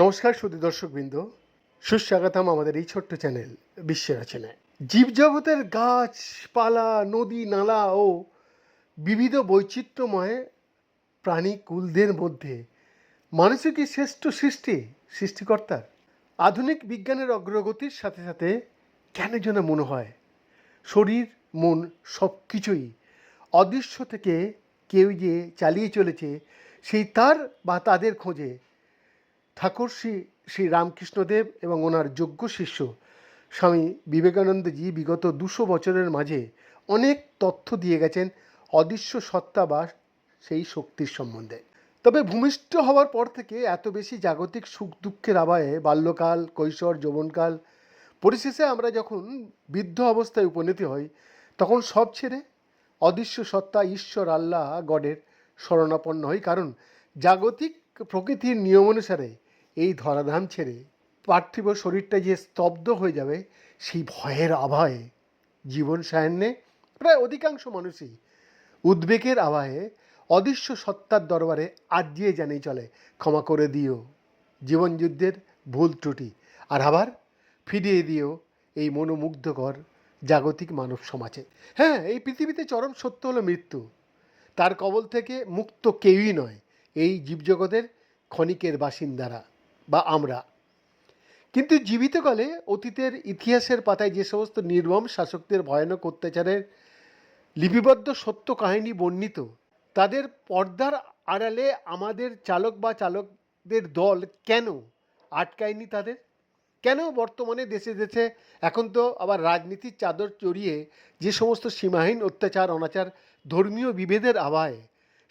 নমস্কার সুদী দর্শকবৃন্দ। সুস্বাগতম আমাদের এই ছোট্ট চ্যানেল বিশ্ব রচনায় জীবজগতের গাছপালা, নদী, নালা ও বিবিধ বৈচিত্র্যময় প্রাণীকুলদের মধ্যে মানুষের কি শ্রেষ্ঠ সৃষ্টি সৃষ্টিকর্তার আধুনিক বিজ্ঞানের অগ্রগতির সাথে সাথে কেন যেন মনে হয়, শরীর, মন সব কিছুই অদৃশ্য থেকে কেউ যে চালিয়ে চলেছে, সেই তার বা তাদের খোঁজে ঠাকুর শ্রী শ্রী রামকৃষ্ণদেব এবং ওনার যোগ্য শিষ্য স্বামী বিবেকানন্দজি বিগত দুশো বছরের মাঝে অনেক তথ্য দিয়ে গেছেন অদৃশ্য সত্তা বা সেই শক্তির সম্বন্ধে। তবে ভূমিষ্ঠ হওয়ার পর থেকে এত বেশি জাগতিক সুখ দুঃখের আবায়ে বাল্যকাল, কৈশোর, যৌবনকাল, পরিশেষে আমরা যখন বৃদ্ধ অবস্থায় উপনীত হই, তখন সব ছেড়ে অদৃশ্য সত্তা ঈশ্বর আল্লাহ গডের শরণাপন্ন হই, কারণ জাগতিক প্রকৃতির নিয়ম অনুসারে এই ধরাধাম ছেড়ে পার্থিব শরীরটা যে স্তব্ধ হয়ে যাবে, সেই ভয়ের আভায়ে জীবন সায়ান্নে প্রায় অধিকাংশ মানুষই উদ্বেগের আভায়ে অদৃশ্য সত্তার দরবারে আর্জিয়ে জানিয়ে চলে, ক্ষমা করে দিও, জীবনযুদ্ধের ভুল ত্রুটি। আর আবার ফিরিয়ে দিও এই মনোমুগ্ধকর জাগতিক মানব সমাজে। হ্যাঁ এই পৃথিবীতে চরম সত্য হলো মৃত্যু। তার কবল থেকে মুক্ত কেউই নয়, এই জীবজগতের ক্ষণিকের বাসিন্দারা বা আমরা। কিন্তু জীবিতকালে অতীতের ইতিহাসের পাতায় যে সমস্ত নির্মম শাসকদের ভয়ানক অত্যাচারের লিপিবদ্ধ সত্য কাহিনী বর্ণিত, তাদের পর্দার আড়ালে আমাদের চালক বা চালকদের দল কেন আটকায়নি তাদের? কেন বর্তমানে দেশে দেশে এখন তো আবার রাজনীতির চাদর চড়িয়ে যে সমস্ত সীমাহীন অত্যাচার, অনাচার, ধর্মীয় বিভেদের আবায়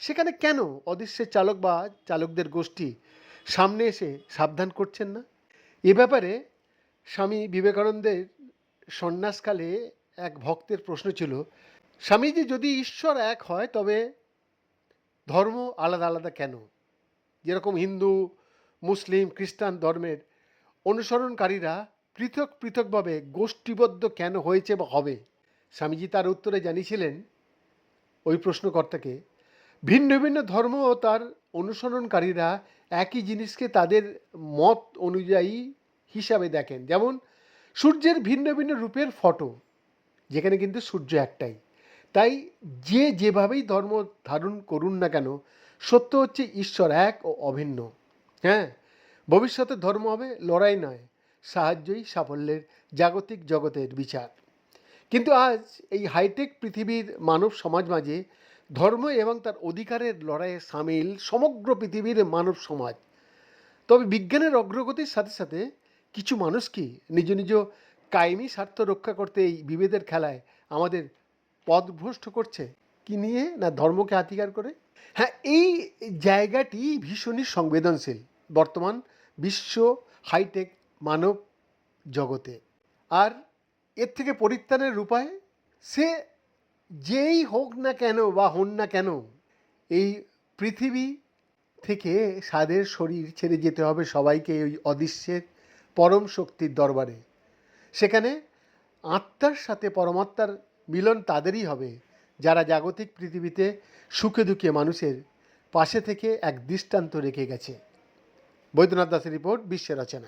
সেখানে কেন অদৃশ্যের চালক বা চালকদের গোষ্ঠী সামনে এসে সাবধান করছেন না? এ ব্যাপারে স্বামী বিবেকানন্দের সন্ন্যাসকালে এক ভক্তের প্রশ্ন ছিল, স্বামীজি, যদি ঈশ্বর এক হয়, তবে ধর্ম আলাদা আলাদা কেন? যেরকম হিন্দু, মুসলিম, খ্রিস্টান ধর্মের অনুসরণকারীরা পৃথক পৃথকভাবে গোষ্ঠীবদ্ধ কেন হয়েছে বা হবে? স্বামীজি তার উত্তরে জানিয়েছিলেন, ওই প্রশ্নকর্তাকে, ভিন্ন ভিন্ন ধর্ম ও তার অনুসরণকারীরা একই জিনিসকে তাদের মত অনুযায়ী হিসাবে দেখেন। যেমন, সূর্যের ভিন্ন ভিন্ন রূপের ফটো, যেখানে কিন্তু সূর্য একটাই। তাই যে যেভাবেই ধর্ম ধারণ করুন না কেন, সত্য হচ্ছে ঈশ্বর এক ও অভিন্ন। হ্যাঁ? ভবিষ্যতে ধর্ম হবে লড়াই নয়, সাহায্যই সাফল্যের জাগতিক জগতের বিচার। কিন্তু আজ এই হাইটেক পৃথিবীর মানব সমাজ মাঝে ধর্ম এবং তার অধিকারের লড়াইয়ে সামিল সমগ্র পৃথিবীর মানব সমাজ। তবে বিজ্ঞানের অগ্রগতির সাথে সাথে কিছু মানুষ কি নিজ নিজ কায়েমি স্বার্থ রক্ষা করতে এই বিভেদের খেলায় আমাদের পথভ্রষ্ট করছে কি নিয়ে না ধর্মকে হাতিয়ার করে? হ্যাঁ এই জায়গাটি ভীষণই সংবেদনশীল। বর্তমান বিশ্ব হাইটেক মানব জগতে। আর এর থেকে পরিত্রাণের উপায় সে যেই হোক না কেন বা হন না কেন, এই পৃথিবী থেকে সাদের শরীর ছেড়ে যেতে হবে সবাইকে ওই অদৃশ্যের পরম শক্তির দরবারে। সেখানে আত্মার সাথে পরমাত্মার মিলন তাদেরই হবে, যারা জাগতিক পৃথিবীতে সুখে দুঃখে মানুষের পাশে থেকে এক দৃষ্টান্ত রেখে গেছে। বৈদ্যনাথ দাসের রিপোর্ট বিশ্বের রচনা